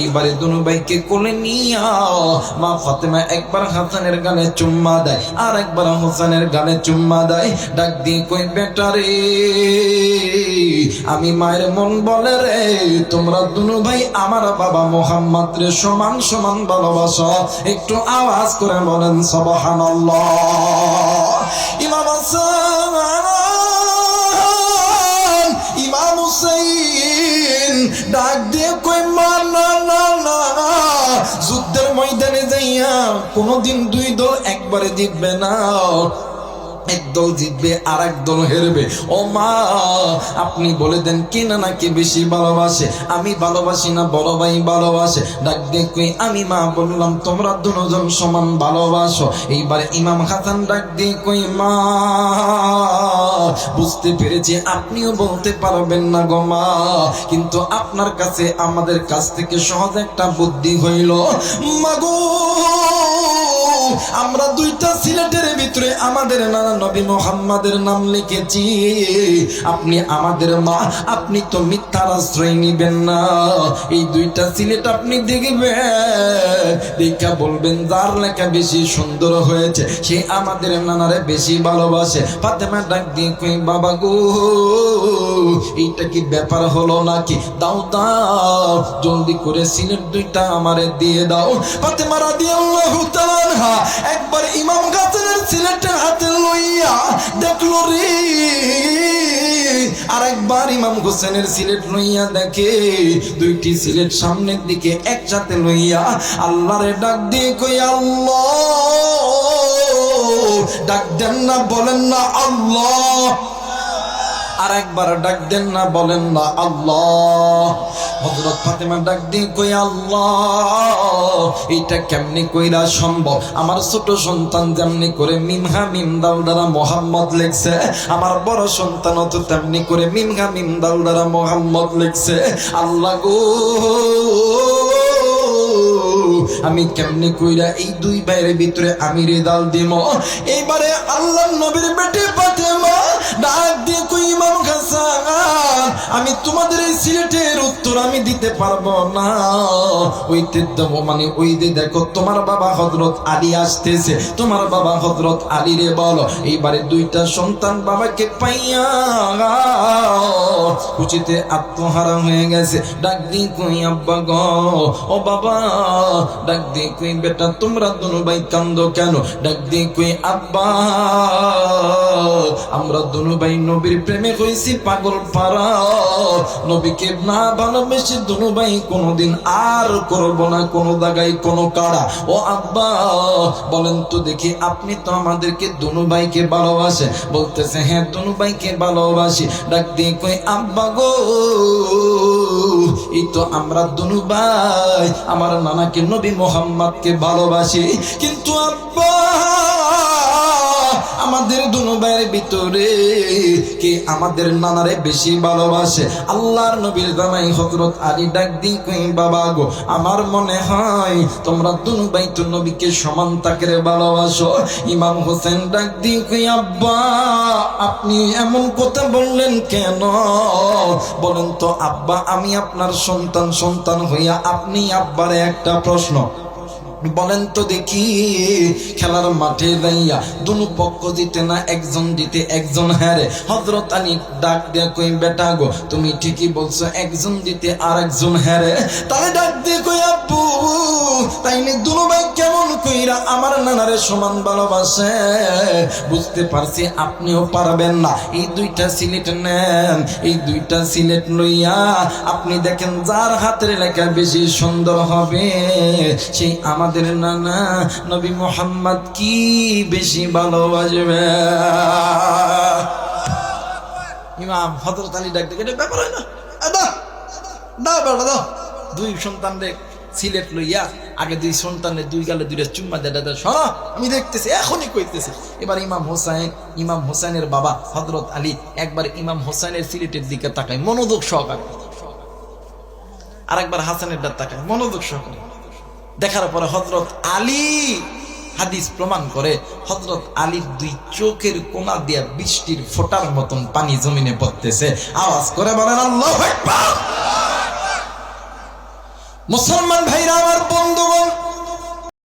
এইবারে দুনু ভাইকে কোলে নিয়া মা ফাতেমা একবার হাসানের গালে চুম্মা দেয়, আর একবার হোসেনের গালে চুম্মা দেয়। ডাক দিয়ে কই বেটা রে, আমি মায়ের মন বলে রে, তোমরা দুনু ভাই আমার বাবা মোহাম্মদ রে সমান সমান ভালোবাসো। একটু আওয়াজ করে বলেন, সবহানাল্লাহ। ইমাম ইমাম হুসাইন ডাক দিয়ে কই কোনোদিন দুই দল একবারে জিতবে না। একদল জিতবে আর দল হেরবে। ও মা, আপনি বলে দেন, কে না নাকি বেশি ভালোবাসে? আমি ভালোবাসি না, বড় ভাই ভালোবাসে। ডাক কই, আমি মা বললাম, তোমরা দুজন সমান ভালোবাসো। এইবার ইমাম হাসান ডাক দিয়ে কই, মা, বুঝতে পেরেছি, আপনিও বলতে পারবেন না গো মা। কিন্তু আপনার কাছে আমাদের কাছ থেকে সহজ একটা বুদ্ধি হইল মাগো আমরা দুইটা সিলেটের ভিতরে আমাদের নানা নবী মোহাম্মদের নাম লিখেছি। আপনি আমাদের মা, আপনি তো মিথ্যার আশ্রয় নিবেন না। এই দুইটা সিলেট আপনি দেখবেন। দেখা বলবেন, যার লেখা বেশি সুন্দর হয়েছে, সে আমাদের নানারে বেশি ভালোবাসে। ফাতেমা ডাক দিয়ে কই বাবা গো, এইটা কি ব্যাপার হলো নাকি? দাও দাও, জলদি করে সিলেট দুইটা আমারে দিয়ে দাও। ফাতেমা রাদিয়াল্লাহু তাআলা একবার ইমাম গাছের সিলেটের হাতে লইয়া দেখল রে। আরেকবার ইমাম হোসেনের সিলেট লইয়া দেখে, দুইটি সিলেট সামনের দিকে একসাথে লইয়া আল্লাহরে ডাক দিয়ে কই, আল্লাহ। ডাক দেন না, বলেন না, আল্লাহ। আর একবার ডাক দেন না, বলেন না, আল্লাহ। হজরত ফাতেমা ডাক দিয়ে কই আল্লাহ, এইটা কেমনি কইরা সম্ভব? আমার ছোট সন্তান যেমনি করে মিমহা মিম দাল দ্বারা মোহাম্মদ লেখছে, আমার বড় সন্তান তো তেমনি করে মিমহা মিম দাল দ্বারা মোহাম্মদ লেখছে। আল্লাহ গো, আমি কেমনি কইরা এই দুই ভাইয়ের ভিতরে আমি রেদাল দিম? এইবারে আল্লাহ নবীর বেটে তোমাদের এই সিলেটের উত্তর আমি দিতে পারব না। দেবো মানে ওই যে দেখো তোমার বাবা হজরত আলী আসতেছে। তোমার বাবা হজরত আলী রে বলো, এইবারে দুইটা সন্তান বাবাকে পাইয়া খুশিতে আত্মহারা হয়ে গেছে। ডাক দিয়ে কই, আব্বা গ? ও বাবা, ডাক দিয়ে কই, বেটা, তোমরা দুনু ভাই কান্দ কেন? ডাক দিয়ে কই, আব্বা, আমরা দুনু ভাই নবীর প্রেমে হয়েছি পাগল পারা নবীকে না ভালোবেসে দুনু ভাই কোনোদিন আর করব না, কোনো জায়গায়, কোনো কারা ও আব্বা, বলেন তো দেখি, আপনি তো আমাদেরকে দুনু ভাইকে ভালোবাসে বলতেছে হ্যাঁ দুনু ভাইকে ভালোবাসি। ডাক দিয়ে কই, আব্বা গো। এই তো আমরা দুনু ভাই, আমার নানাকে নবী মোহাম্মদকে ভালোবাসি। কিন্তু আব্বা, আমাদের দুনু ভাইয়ের ভিতরে কে আমাদের নানারে বেশি ভালোবাসে? আল্লাহর নবীর জামাই হজরত আলী ডাক দিন কই, বাবা গো, আমার মনে হয় তোমরা দুনু ভাই তো নবীকে সমান তাকে ভালোবাসো। ইমাম হোসেন ডাক দিন কই, আব্বা আপনি এমন কথা বললেন কেন? বলেন তো, আব্বা, আমি আপনার সন্তান সন্তান হইয়া আপনি আব্বারে একটা প্রশ্ন। বলেন তো দেখি, খেলার মাঠে যাইয়া দুনু পক্ষ জিতে না একজন জিতে একজন হারে। হজরত আলী ডাক দিয়ে কই, বেটা গো, তুমি ঠিকই বলছো, একজন জিতে আর একজন হারে। তাহলে ডাক দিয়ে কই, আব্বু তাইলে দুনু ভাই কেমন কইরা আমার নানারে সমান ভালোবাসে? বুঝতে পারছি, আপনিও পারবেন না। এই দুইটা সিলেট নেন, এই দুইটা সিলেট লইয়া আপনি দেখেন যার হাতের লেখা বেশি সুন্দর হবে, সেই আমাদের নানা নবী মোহাম্মদ কি বেশি ভালোবাসবে? ইমাম হজরত আলী ডাক দেখে ব্যাপার হয় না। দাও দাও বেটা, দাও। দুই সন্তান রে সিলেট লইয়া, আগে দুই সন্তানের দুই গালে দুইটা চুম্মা দেয় দাদা শোনো আমি দেখতেছি, এখনই কইতেছি। এবার ইমাম হোসাইন, ইমাম হোসেনের বাবা হজরত আলী একবার ইমাম হোসাইনের সিলেটের দিকে তাকায়, মনোযোগ সহকারে। আর একবার হাসানের ডাক তাকায়, মনোযোগ সহকারে। দেখার পরে হজরত আলী হাদিস প্রমাণ করে হজরত আলীর দুই চোখের কোনা দিয়া বৃষ্টির ফোটার মতন পানি জমিনে পড়তেছে। আওয়াজ করে বলেন মুসলমান ভাইরা, আমার